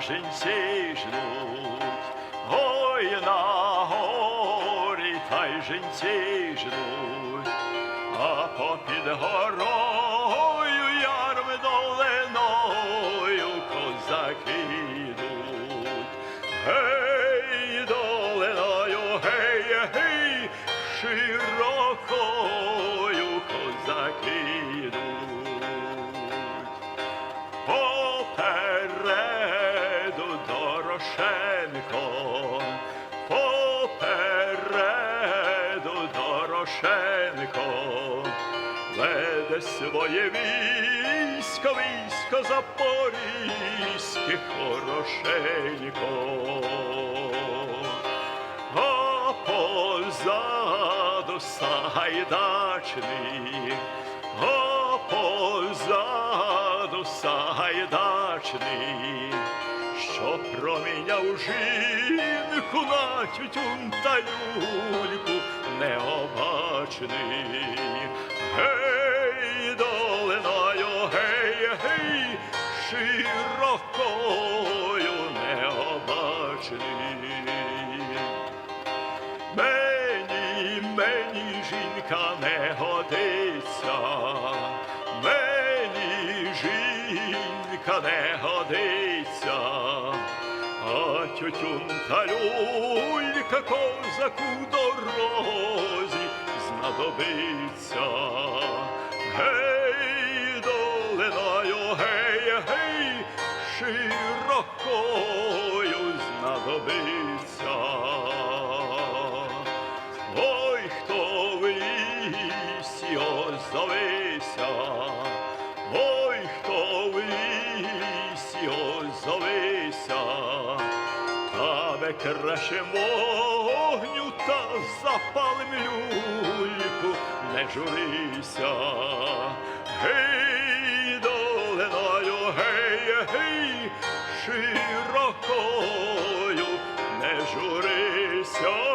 жінці жнуть, ой на горі, та й жінці а попід горою ярми доленою козаки. Гей, доленою, гей, гей, широкою Дорошенко, веде своє військо, військо запорізьке хорошенько. А позаду Сагайдачний, а позаду Сагайдачний, що проміняв жінку на тютюн та люльку необачний. Гей, долиною, гей, гей, широкою необачний. Мені, мені жінка не годиться, мені жінка не годиться, а тютюн та люлька козаку дорозі знадобиться. Гей, долиною, гей, гей, широкою знадобиться. Ой, хто в лісі озовися, ой, хто в лісі озовися, та краще вогню журися. Гей, доленою, гей, гей, широкою, не журися.